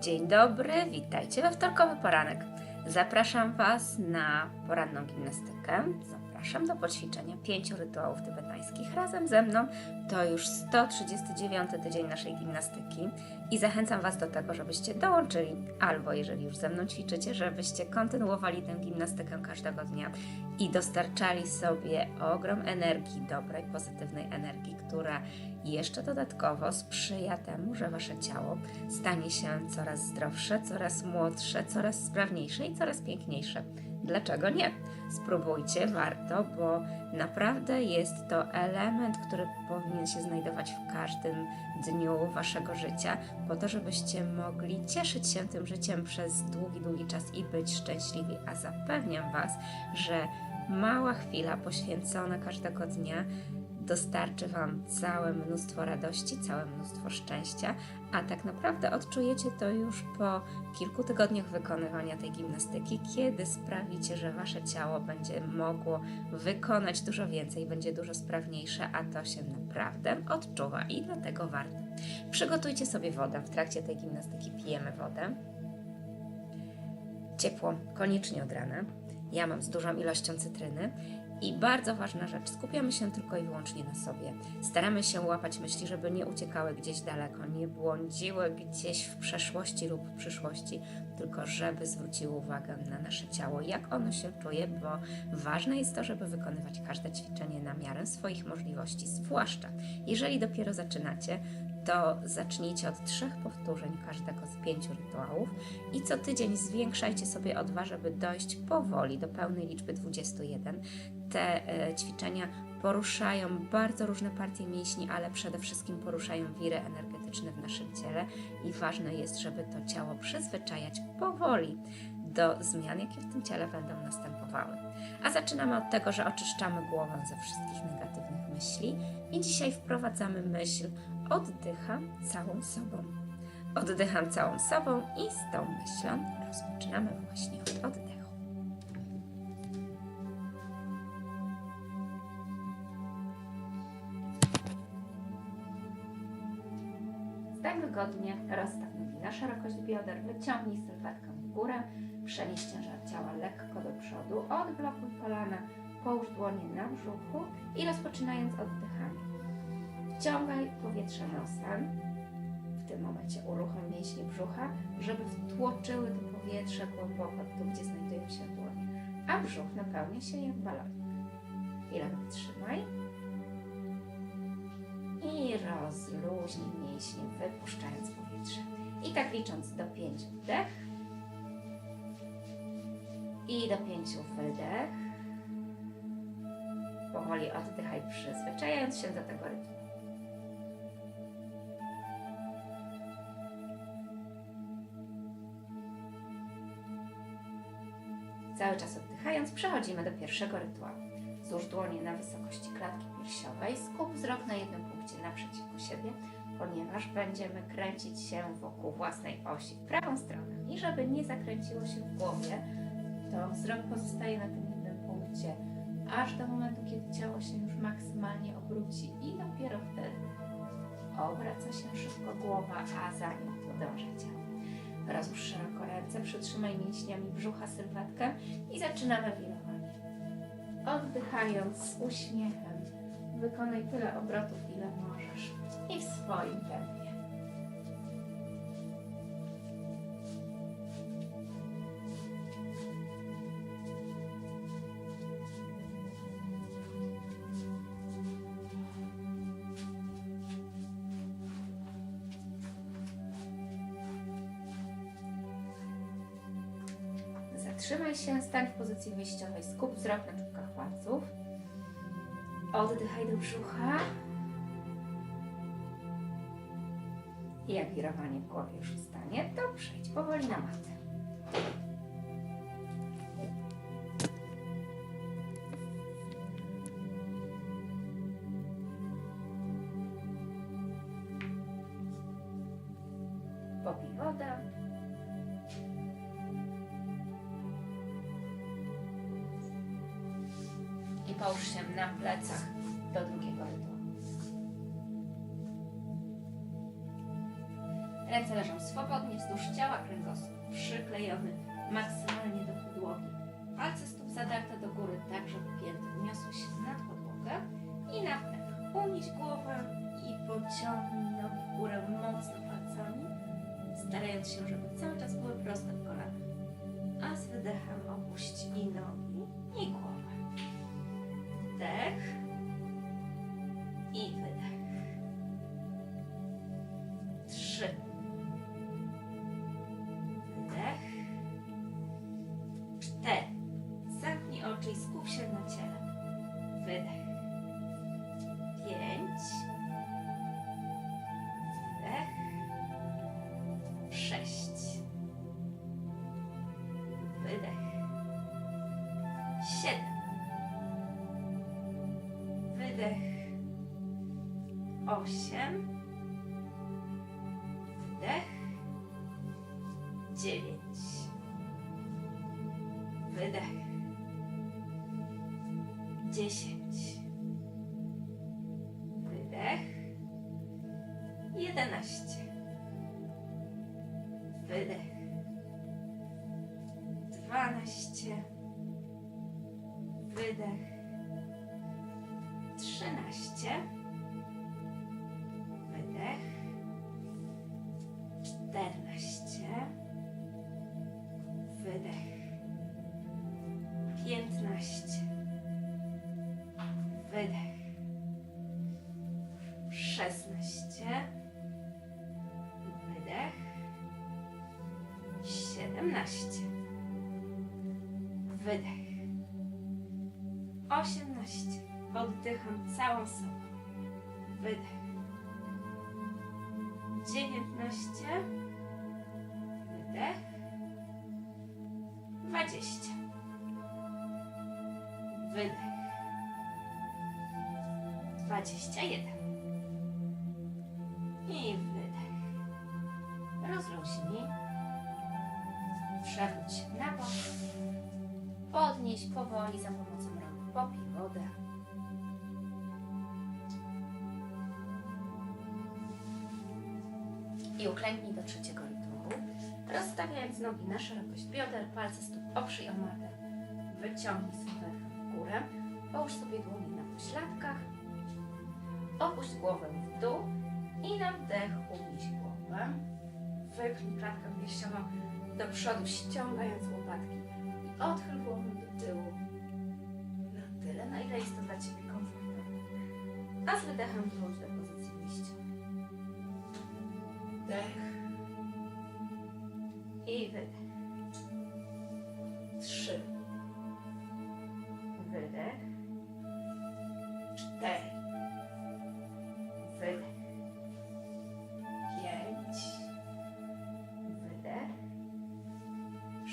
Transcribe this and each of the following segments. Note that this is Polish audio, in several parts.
Dzień dobry, witajcie we wtorkowy poranek. Zapraszam Was na poranną gimnastykę. Zapraszam do poćwiczenia pięciu rytuałów tybetańskich razem ze mną. To już 139 tydzień naszej gimnastyki i zachęcam Was do tego, żebyście dołączyli, albo jeżeli już ze mną ćwiczycie, żebyście kontynuowali tę gimnastykę każdego dnia i dostarczali sobie ogrom energii, dobrej, pozytywnej energii, która jeszcze dodatkowo sprzyja temu, że Wasze ciało stanie się coraz zdrowsze, coraz młodsze, coraz sprawniejsze i coraz piękniejsze. Dlaczego nie? Spróbujcie, warto, bo naprawdę jest to element, który powinien się znajdować w każdym dniu Waszego życia, po to, żebyście mogli cieszyć się tym życiem przez długi, długi czas i być szczęśliwi. A zapewniam Was, że mała chwila poświęcona każdego dnia dostarczy Wam całe mnóstwo radości, całe mnóstwo szczęścia, a tak naprawdę odczujecie to już po kilku tygodniach wykonywania tej gimnastyki, kiedy sprawicie, że Wasze ciało będzie mogło wykonać dużo więcej, będzie dużo sprawniejsze, a to się naprawdę odczuwa i dlatego warto. Przygotujcie sobie wodę. W trakcie tej gimnastyki pijemy wodę. Ciepło, koniecznie od rana. Ja mam z dużą ilością cytryny i bardzo ważna rzecz, skupiamy się tylko i wyłącznie na sobie. Staramy się łapać myśli, żeby nie uciekały gdzieś daleko, nie błądziły gdzieś w przeszłości lub w przyszłości, tylko żeby zwróciły uwagę na nasze ciało, jak ono się czuje, bo ważne jest to, żeby wykonywać każde ćwiczenie na miarę swoich możliwości, zwłaszcza jeżeli dopiero zaczynacie, to zacznijcie od trzech powtórzeń każdego z pięciu rytuałów i co tydzień zwiększajcie sobie O2, żeby dojść powoli do pełnej liczby 21. Te e, ćwiczenia poruszają bardzo różne partie mięśni, ale przede wszystkim poruszają wiry energetyczne w naszym ciele i ważne jest, żeby to ciało przyzwyczajać powoli do zmian, jakie w tym ciele będą następowały. A zaczynamy od tego, że oczyszczamy głowę ze wszystkich negatywnych myśli i dzisiaj wprowadzamy myśl oddycham całą sobą. Oddycham całą sobą i z tą myślą rozpoczynamy właśnie od oddechu. Stań wygodnie, rozstaw nogi na szerokość bioder, wyciągnij sylwetkę w górę, przenieś ciężar ciała lekko do przodu, odblokuj kolana, połóż dłonie na brzuchu i rozpoczynając oddychanie. Wciągaj powietrze nosem. W tym momencie uruchom mięśnie brzucha, żeby wtłoczyły to powietrze głęboko tu, gdzie znajdują się dłonie. A brzuch napełnia się jak balonik. Chwilę wytrzymaj. I rozluźnij mięśnie, wypuszczając powietrze. I tak licząc do pięciu wdech. I do pięciu wydech. Powoli oddychaj, przyzwyczajając się do tego rytmu. Cały czas oddychając, przechodzimy do pierwszego rytuału. Złóż dłonie na wysokości klatki piersiowej, skup wzrok na jednym punkcie naprzeciwko siebie, ponieważ będziemy kręcić się wokół własnej osi w prawą stronę. I żeby nie zakręciło się w głowie, to wzrok pozostaje na tym jednym punkcie, aż do momentu, kiedy ciało się już maksymalnie obróci i dopiero wtedy obraca się szybko głowa, a za nim podąża ciało. Rozłóż szeroko ręce, przytrzymaj mięśniami brzucha sylwetkę i zaczynamy wirowanie. Oddychając z uśmiechem, wykonaj tyle obrotów, ile możesz i w swoim Zatrzymaj się, stań w pozycji wyjściowej, skup wzrok na czubkach palców. Oddychaj do brzucha. I jak wirowanie w głowie już ustanie, to przejdź powoli na matę. Ręce leżą swobodnie wzdłuż ciała, kręgosłup przyklejony maksymalnie do podłogi. Palce stóp zadarte do góry, tak żeby pięty uniosły się nad podłogę. I na wdech unieś głowę i pociągnij nogi w górę mocno palcami, starając się, żeby cały czas były proste w kolanach. A z wydechem opuść i nogi, i głowę. Wdech Osiem. Wdech. Dziewięć. Wydech. Dziesięć. Wydech. Jedenaście. Wydech. Dwanaście. Wydech. Trzynaście. Piętnaście. Wydech. Szesnaście. Wydech. Siedemnaście. Wydech. Osiemnaście. Oddycham całą sobą. Wydech. Dziewiętnaście. Wydech. Dwadzieścia. Wydech. Dwadzieścia jeden. I wydech. Rozluźnij. Przewróć się na bok. Podnieś powoli za pomocą rąk. Popij wodę. I uklęknij do trzeciego rytuału. Rozstawiając nogi na szerokość bioder, palce stóp oprzyj o matę. Wyciągnij w górę. Połóż sobie dłonie na pośladkach. Opuść głowę w dół i na wdech unieś głowę. Wypchnij klatkę piersiową do przodu, ściągając łopatki. I odchyl głowę do tyłu. Na tyle, na ile jest to dla Ciebie komfortowe. A z wydechem wróć do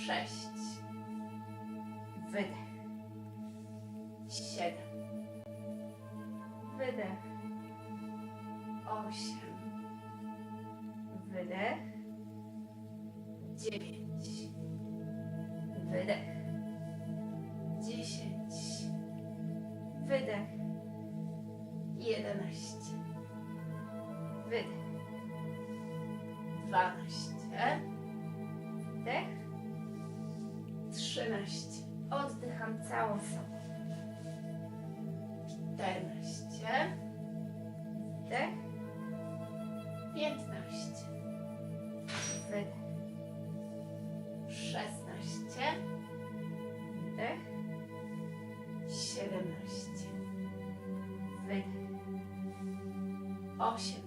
Sześć. Osiemnaście.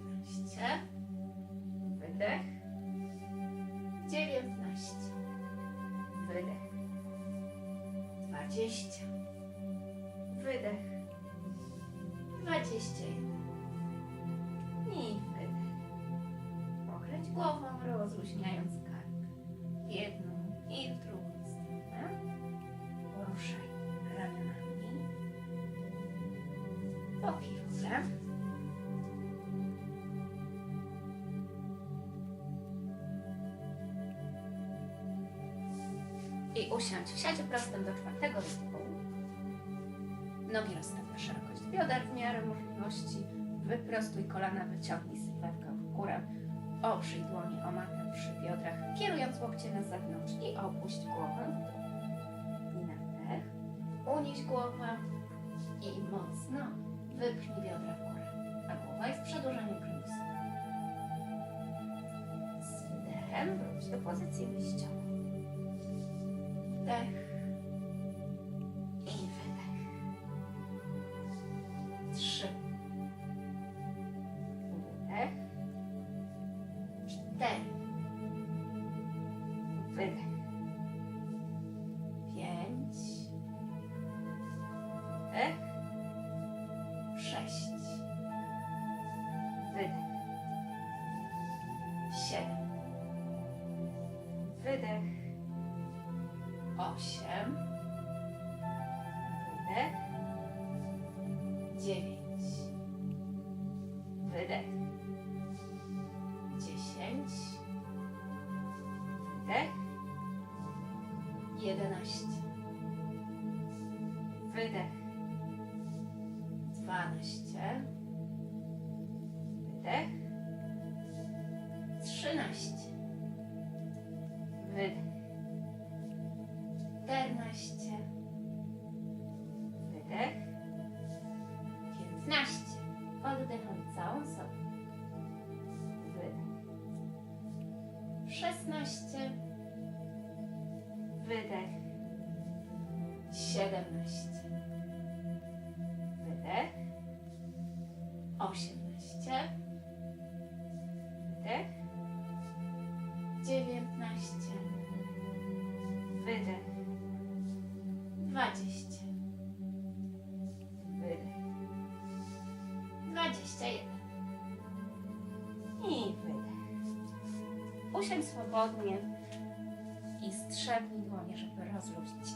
I usiądź w siadzie prostym do czwartego rytuału. Nogi rozstaw na szerokość bioder w miarę możliwości. Wyprostuj kolana, wyciągnij sylwetkę w górę. Oprzyj dłonie o matę przy biodrach, kierując łokcie na zewnątrz i opuść głowę. I na wdech. Unieś głowę i mocno wypchnij biodra w górę. A głowa jest przedłużeniem prymusa. Z wydechem wróć do pozycji wyjściowej. Wdech i wydech. Trzy. Wdech. Cztery. Wydech. Pięć. Wdech. Sześć. Wydech. Siedem. Wydech. Osiem. Szesnaście. Wydech. Siedemnaście. Usiądź swobodnie i strzepnij dłonie, żeby rozluźnić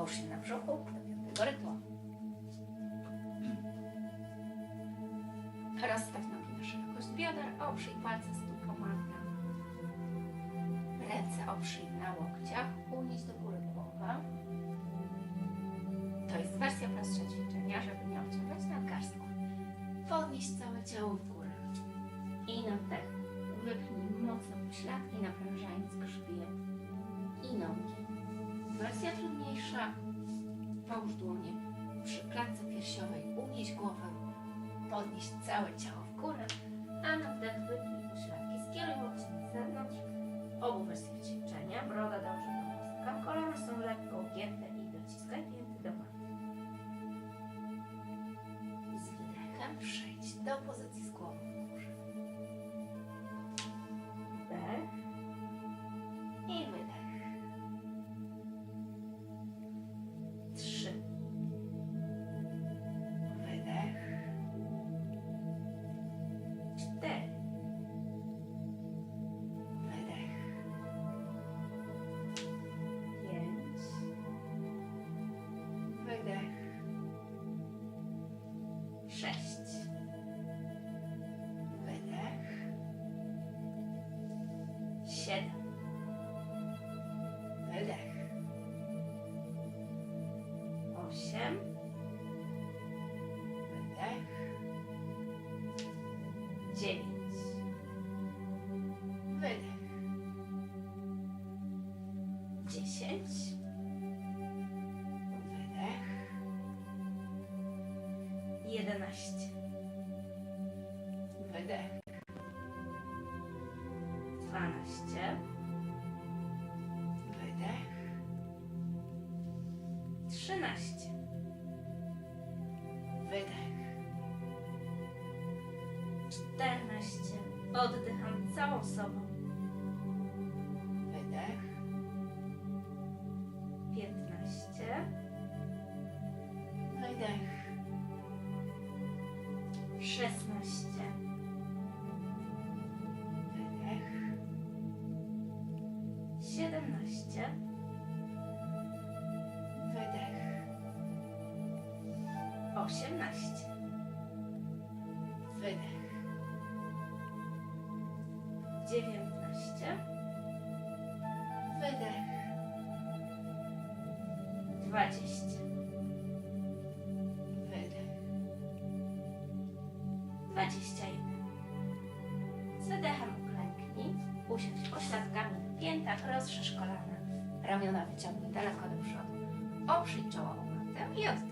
I połóż się na brzuchu Jedenaście. Wydech. Dwanaście. Wydech. Trzynaście. Wydech. Czternaście. Oddycham całą sobą. szesnaście. Wydech. Siedemnaście. Wydech. Osiemnaście. Wydech. Dziewiętnaście. Wydech. Dwadzieścia. Rozszerz kolana. Ramiona wyciągnij daleko do przodu. Oprzyj czoło matę i oddychaj.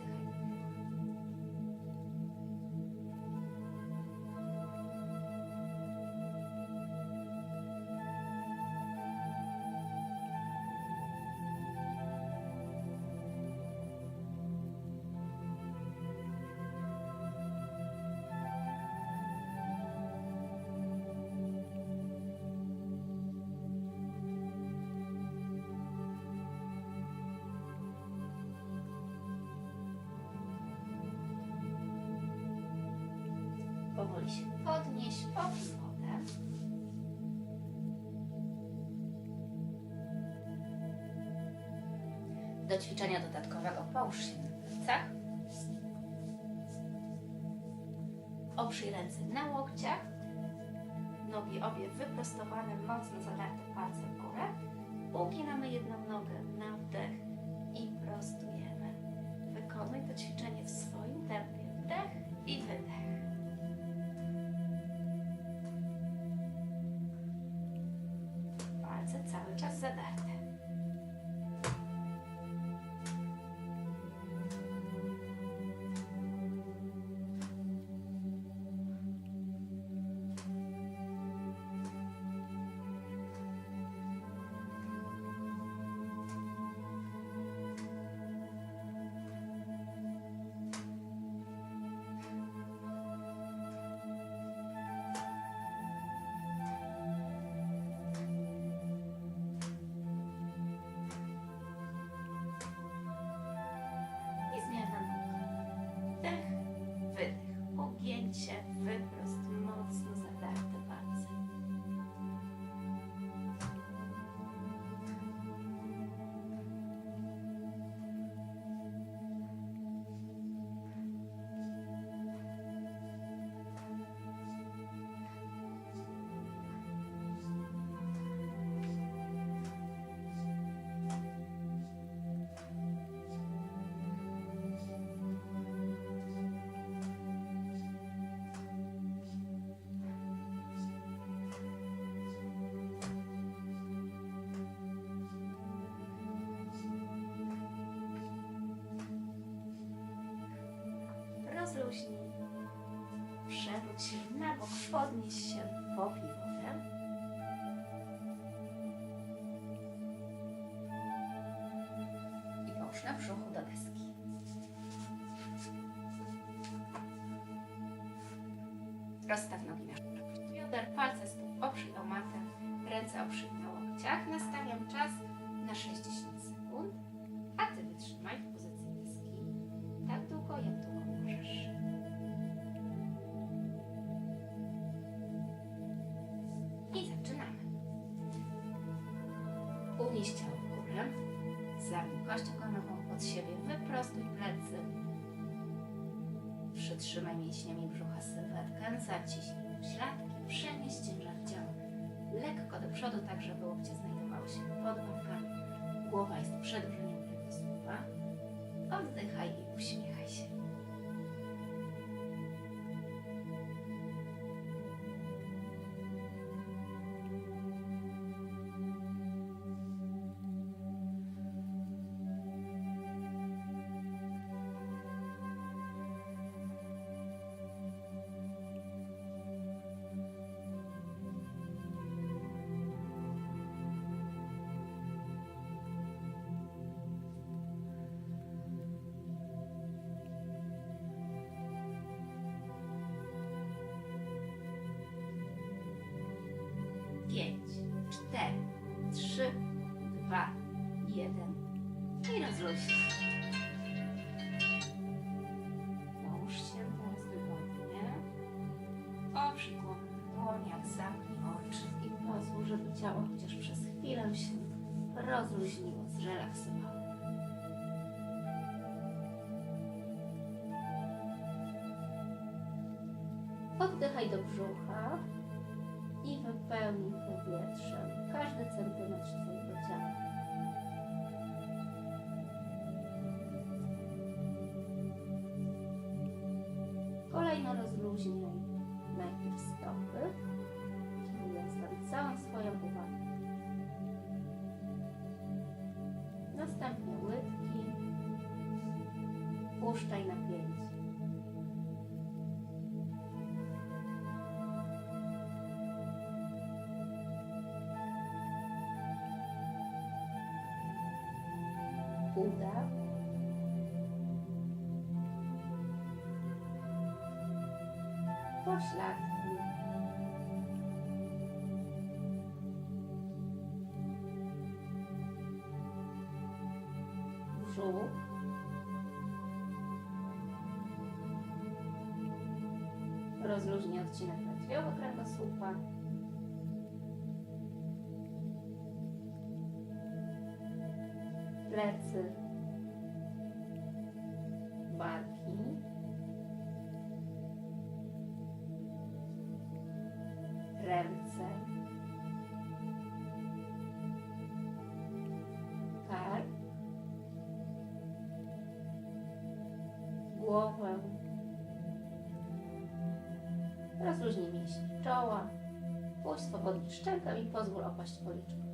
Podnieś, popij wodę. Do ćwiczenia dodatkowego połóż się na plecach. Oprzyj ręce na łokciach. Nogi obie wyprostowane, mocno zadarte palce w górę. Uginamy jedną nogę Rozluźnij. Przewróć się na bok, podnieś się, popij wodę. I połóż na brzuchu do deski. Rozstaw nogi na szerokość bioder, palce stóp oprzyj o matę, ręce oprzyj na łokciach. Nastawiam czas na 60 zaciśnij śladki, przenieś ciężar ciała lekko do przodu, tak żeby łokcie znajdowały się pod łapkami. Głowa jest przedłużeniem kręgosłupa. Oddychaj i uśmiechaj się. Dwa, jeden. I rozluźnij. Połóż się teraz wygodnie. W dłoniach, zamknij oczy i pozwól, żeby ciało chociaż przez chwilę się rozluźniło, zrelaksowało. Oddychaj do brzucha i wypełnij powietrzem każdy centymetr Twojego ciała. Kolejno rozluźniaj najpierw stopy, kierując tam całą swoją uwagę. Następnie łydki. Puszczaj napięcie. Uda. Pośladki. Rozluźnij odcinek lędźwiowy kręgosłupa. Plecy. Ręce. Kark. Głowę. Rozluźnij mięśnie czoła. Puść swobodnie szczękę i pozwól opaść policzku.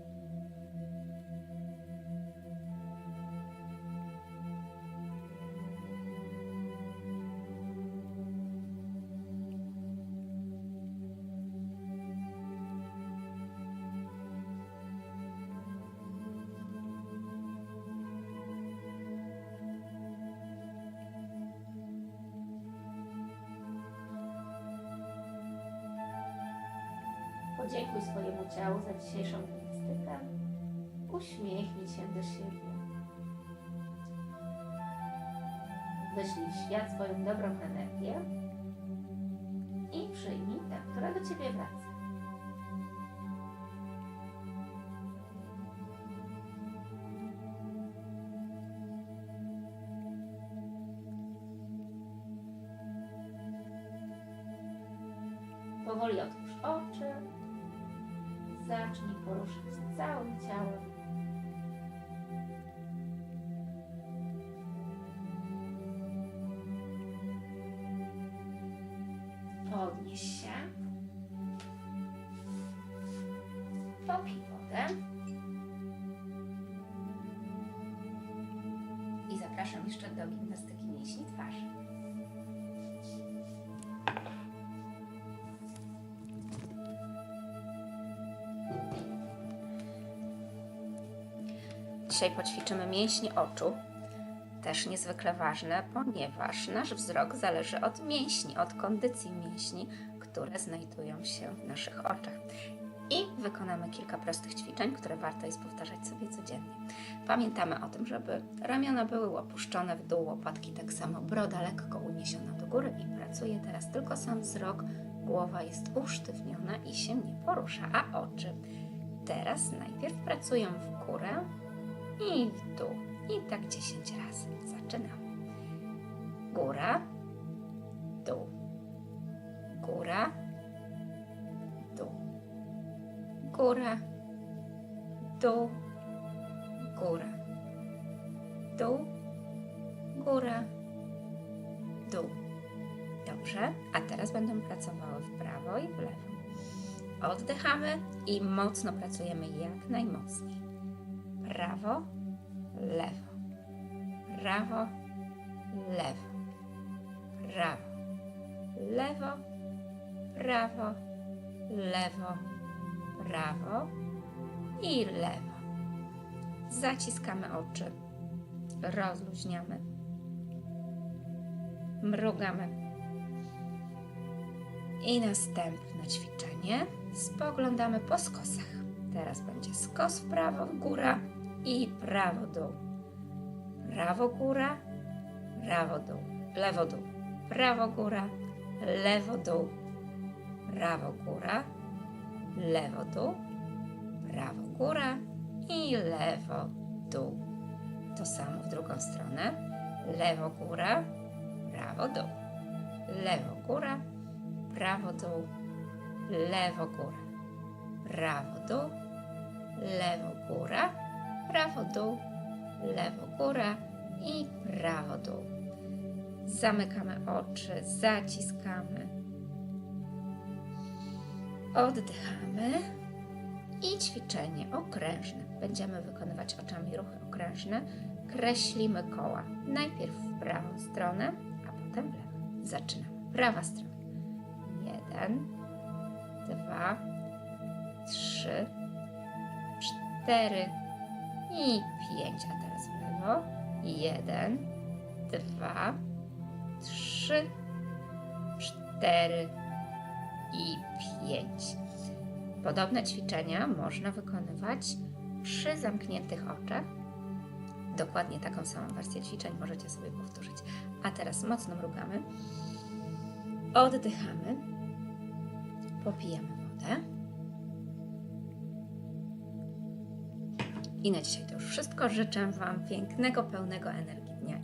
Dzisiejszą gimnastykę. Uśmiechnij się do siebie. Wyślij świat swoją dobrą energię i przyjmij tę, która do Ciebie wraca. Zapraszam jeszcze do gimnastyki mięśni twarzy. Dzisiaj poćwiczymy mięśnie oczu. Też niezwykle ważne, ponieważ nasz wzrok zależy od mięśni, od kondycji mięśni, które znajdują się w naszych oczach. Wykonamy kilka prostych ćwiczeń, które warto jest powtarzać sobie codziennie. Pamiętamy o tym, żeby ramiona były opuszczone w dół, łopatki tak samo, broda lekko uniesiona do góry i pracuje teraz tylko sam wzrok. Głowa jest usztywniona i się nie porusza, a oczy teraz najpierw pracują w górę, i w dół. I tak 10 razy. Zaczynamy. Góra, Góra, dół. Góra, dół. Góra, dół. Dobrze, a teraz będą pracowały w prawo i w lewo. Oddychamy i mocno pracujemy jak najmocniej prawo, lewo, prawo, lewo, prawo, lewo, prawo, lewo, prawo i lewo. Zaciskamy oczy, rozluźniamy, mrugamy. I następne ćwiczenie spoglądamy po skosach. Teraz będzie skos w prawo, góra i prawo, dół. Prawo, góra, prawo, dół. Lewo, dół. Prawo, góra, lewo, dół. Prawo, góra, lewo, dół. Prawo, góra i lewo, dół. To samo w drugą stronę. Lewo, góra, prawo, dół. Lewo, góra, prawo, dół, lewo, góra, prawo, dół, lewo, góra, prawo, dół, lewo, góra i prawo, dół. Zamykamy oczy, zaciskamy, oddychamy i ćwiczenie okrężne. Będziemy wykonywać oczami ruchy okrężne. Kreślimy koła. Najpierw w prawą stronę, a potem w lewą. Zaczynamy. Prawa strona. Jeden, dwa, trzy, cztery i pięć. A teraz w lewo. Jeden, dwa, trzy, cztery i pięć. Podobne ćwiczenia można wykonywać przy zamkniętych oczach. Dokładnie taką samą wersję ćwiczeń możecie sobie powtórzyć. A teraz mocno mrugamy. Oddychamy. Popijamy wodę. I na dzisiaj to już wszystko. Życzę Wam pięknego, pełnego energii